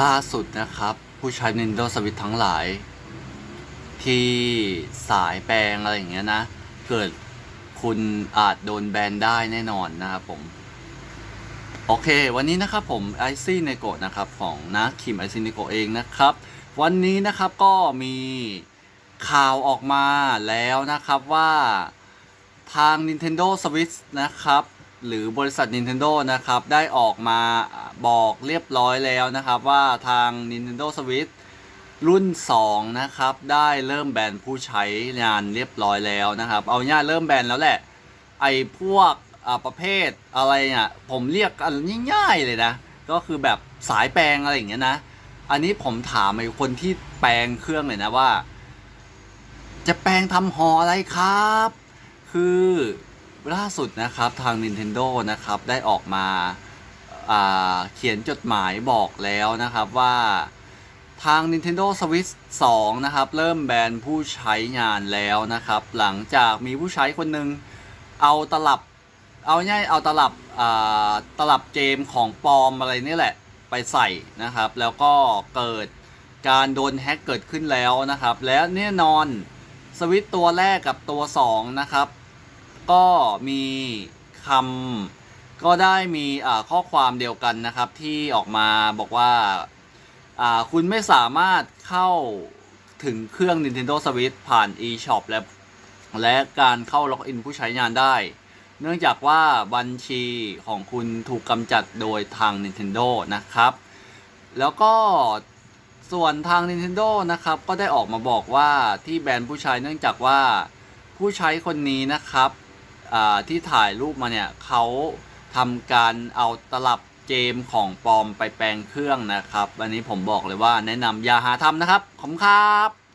ล่าสุดนะครับ ผู้ใช้ Nintendo Switch ทั้งหลาย ที่สายแปลงอะไรอย่างเงี้ยนะ เกิดคุณอาจโดนแบนได้แน่นอนนะครับผม โอเค วันนี้นะครับผมไอซี่เนโกะนะครับ ของนะคิมไอซี่เนโกเองนะครับ วันนี้นะครับก็มีข่าวออกมาแล้วนะครับว่าทาง Nintendo Switch นะครับ หรือบริษัท Nintendo นะครับ ได้ออกมา บอกเรียบร้อยแล้วนะครับว่าทาง Nintendo Switch รุ่น 2 นะครับ ได้เริ่มแบนผู้ใช้งานเรียบร้อยแล้วนะครับ เอาง่ายเริ่มแบนแล้วแหละ ไอ้พวกประเภทอะไรเนี่ยผมเรียกอันง่ายๆเลยนะ ก็คือแบบสายแปลงอะไรอย่างเงี้ยนะ อันนี้ผมถามไอ้คนที่แปลงเครื่องเลยนะว่า จะแปลงทำหออะไรครับ คือล่าสุดนะครับทาง Nintendo นะครับ ได้ออกมา เขียนจดหมายบอกแล้วนะครับว่าทาง Nintendo Switch 2 นะครับ เริ่มแบนผู้ใช้งานแล้วนะครับ หลังจากมีผู้ใช้คนหนึ่งเอาตลับ เอาง่ายเอาตลับตลับเจมของปลอมอะไรนี่แหละไปใส่นะครับ แล้วก็เกิดการโดนแฮ็กเกิดขึ้นแล้วนะครับ และแน่นอนสวิตตัวแรกกับตัว 2 นะครับ ก็มีคำ ก็ได้มีข้อความเดียวกันนะครับที่ออกมาบอกว่าคุณไม่สามารถเข้าถึงเครื่อง Nintendo Switch ผ่าน eShop และและการเข้าล็อกอินผู้ใช้งานได้ เนื่องจากว่าบัญชีของคุณถูกกำจัดโดยทาง Nintendo นะครับ แล้วก็ส่วนทาง Nintendo นะครับ ก็ได้ออกมาบอกว่าที่แบนผู้ใช้เนื่องจากว่าผู้ใช้คนนี้นะครับที่ถ่ายรูปมาเนี่ยเขา ทำการเอาตลับเจมของปลอมไปแปลงเครื่องนะครับ อันนี้ผมบอกเลยว่าแนะนำอย่าหาทำนะครับ ขอบคุณครับ